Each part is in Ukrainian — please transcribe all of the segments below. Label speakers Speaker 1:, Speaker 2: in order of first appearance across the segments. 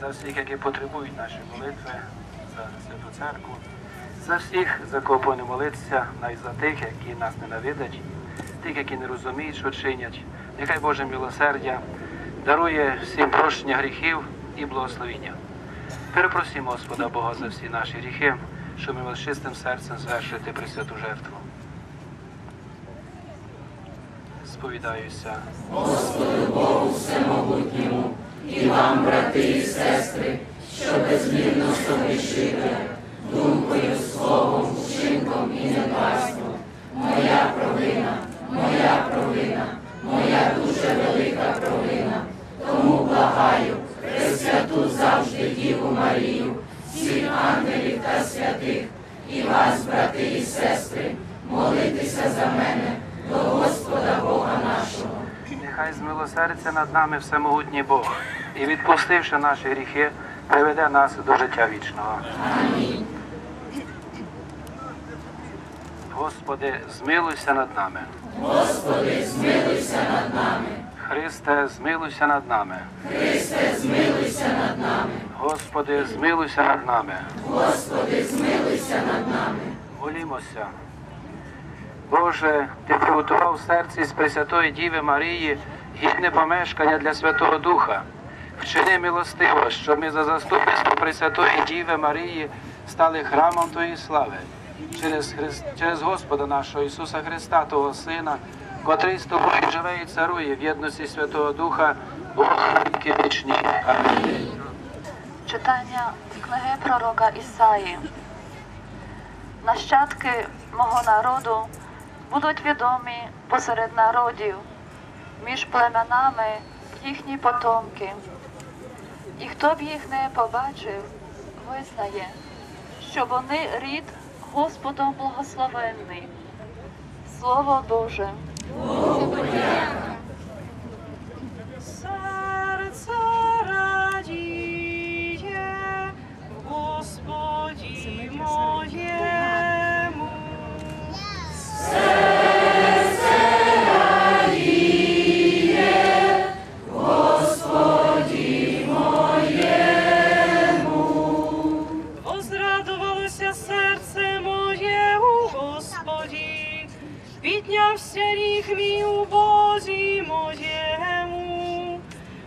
Speaker 1: за всіх, які потребують наші молитви, за Святу Церкву, за всіх, за кого повинні молитися, навіть за тих, які нас ненавидять, тих, які не розуміють, що чинять. Нехай Боже милосердя дарує всім прощення гріхів і благословіння. Перепросимо Господа Бога за всі наші гріхи, щоб ми чистим серцем звершити пресвяту жертву. Сповідаюся.
Speaker 2: і вам, брати і сестри, що безмірно согрішили,
Speaker 1: Нехай змилосердиться над нами всемогутній Бог і, відпустивши наші гріхи, приведе нас до життя вічного.
Speaker 2: Амінь.
Speaker 1: Господи, змилуйся над нами.
Speaker 2: Господи, змилуйся над нами.
Speaker 1: Христе, змилуйся над нами.
Speaker 2: Христе, змилуйся над нами.
Speaker 1: Господи, змилуйся над нами.
Speaker 2: Господи, змилуйся над нами.
Speaker 1: Молімося. Боже, Ти приготував серці з Пресвятої Діви Марії гідне помешкання для Святого Духа. Вчини милостиво, щоб ми за заступництво Пресвятої Діви Марії стали храмом Твоєї слави через, Христ, через Господа нашого Ісуса Христа, Твого Сина, котрий з тобою живе і царує в єдності Святого Духа, Бога віки вічні. Амінь.
Speaker 3: Читання книги пророка Ісаї. Нащадки мого народу будуть відомі посеред народів, між племенами їхні потомки. І хто б їх не побачив, визнає, що вони рід Господом благословенний. Слово Боже.
Speaker 4: Серце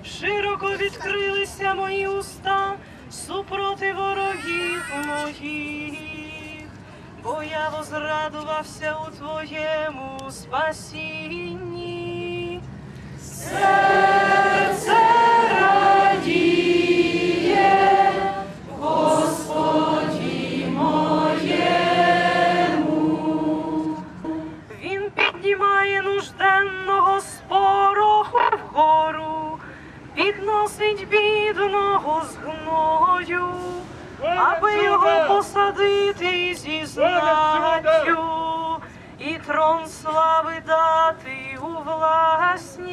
Speaker 4: широко відкрилися мої уста супроти ворогів моїх, бо я возрадувався у Твоєму спасінні. Бідного аби його посадити зі знаттю, і трон слави дати у власність.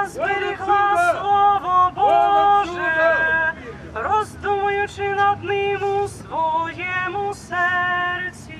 Speaker 4: Яка зберегла Слово Боже, роздумуючи над ним у своєму серці.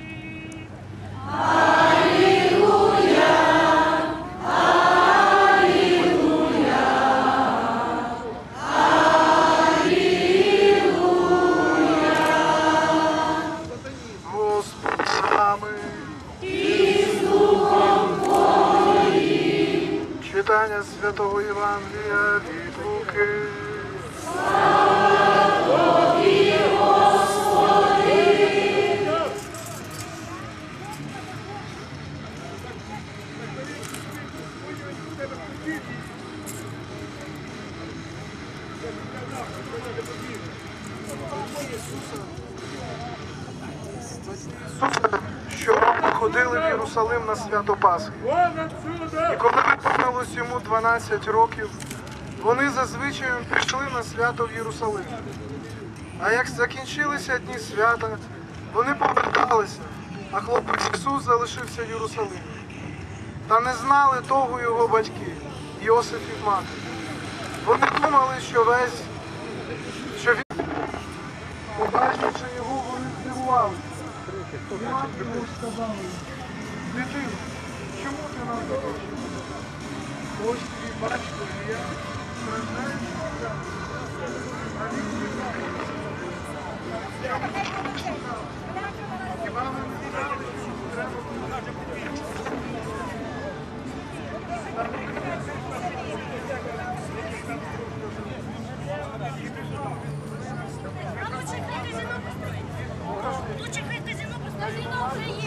Speaker 5: Читання Святого Євангелія від Луки. Ходили в Єрусалим на свято Пасхи. І коли виповнилось йому 12 років, вони зазвичай пішли на свято в Єрусалим. А як закінчилися дні свята, вони поверталися, а хлопець Ісус залишився в Єрусалимі. Та не знали того його батьки, Йосиф і мати. Вони думали, що весь, що він, побачивши його, вони здивувалися. Мати йому сказали, дитино, чому ти нас запрошуєш? Ось твій батько я страждаємо життя. Він не було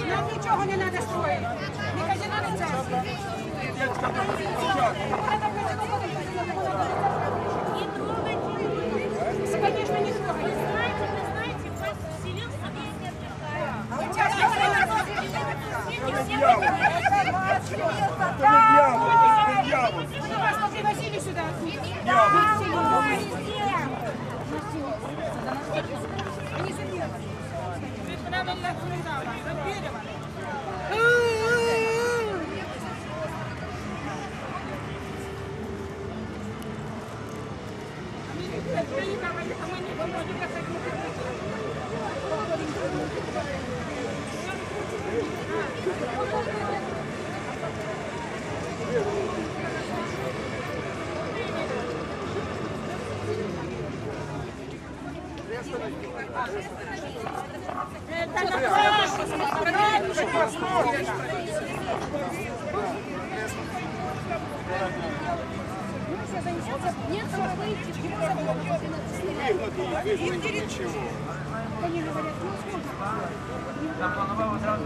Speaker 6: Нам нічого не треба строїти. Не кажи нам це. Конечно, не трогай.
Speaker 4: привозили сюда. Они забегали. Gracias. Нет,
Speaker 6: выйти, Выгнать и
Speaker 4: выгнать ничего.
Speaker 7: Они говорят,
Speaker 1: ну сколько? Я планував одразу.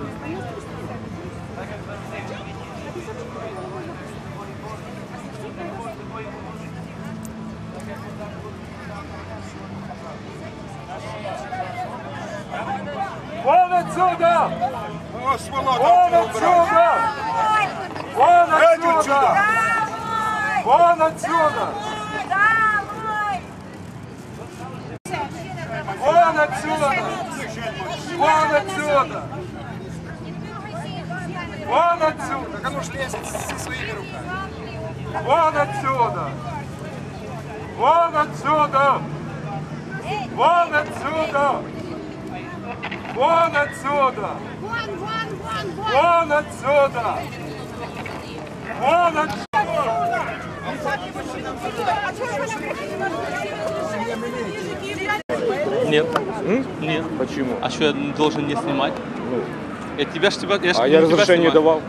Speaker 1: Отсюда! Вон отсюда! Вон отсюда! Вон отсюда! Вон отсюда! Вон отсюда! Вон отсюда! А ну ж лезь со своими руками! Вон отсюда! Вон отсюда! Вон отсюда! Вон отсюда!
Speaker 4: Вон, вон, вон, вон.
Speaker 1: Вон отсюда! Вон отсюда!
Speaker 8: Нет. Нет. Почему? А что, я должен не снимать? Я тебя ж тебя... Я ж
Speaker 9: А я разрешение
Speaker 8: снимаю.
Speaker 9: давал.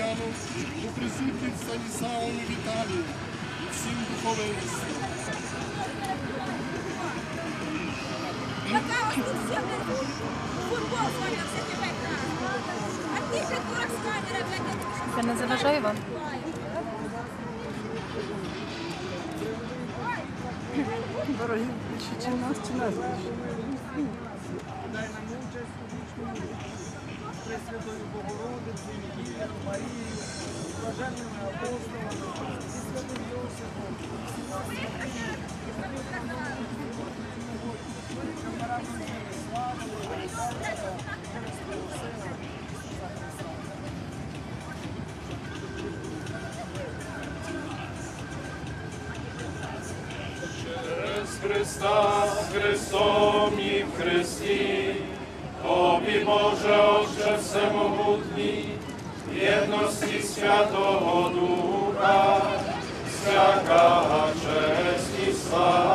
Speaker 10: anos o princípio de sanção unitária, ensino do começo. Це не заважає вам? Дорогі, чи
Speaker 11: нас. Дай нам участь.
Speaker 12: Пресвятою Богородицею, Марією, блаженними апостолами.
Speaker 4: jednosti Svятого Духа, всяка честь і слава.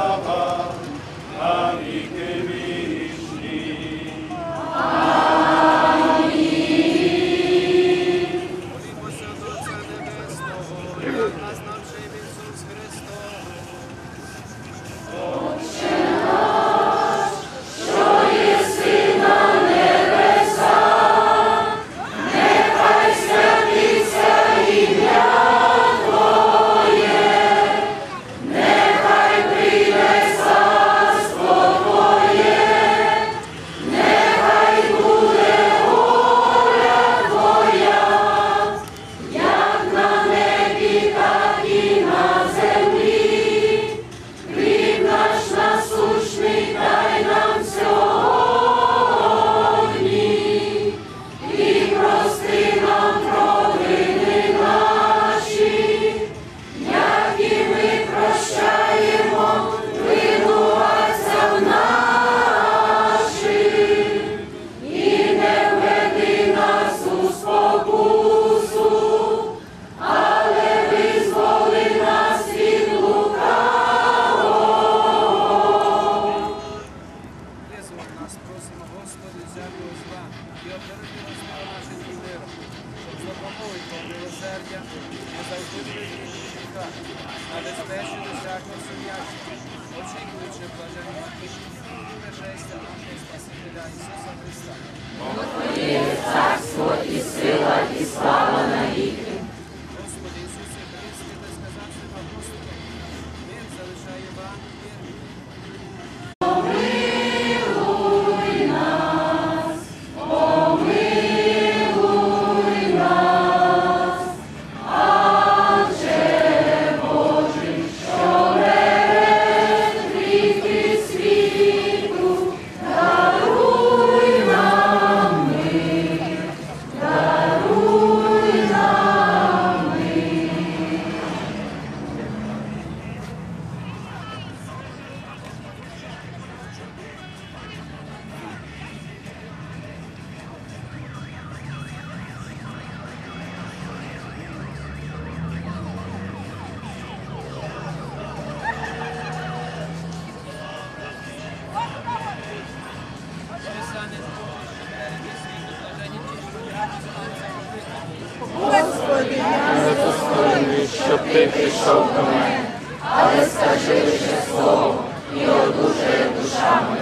Speaker 13: щоб ти прийшов до мене,
Speaker 14: але скажи лише слово і одужає душа моя.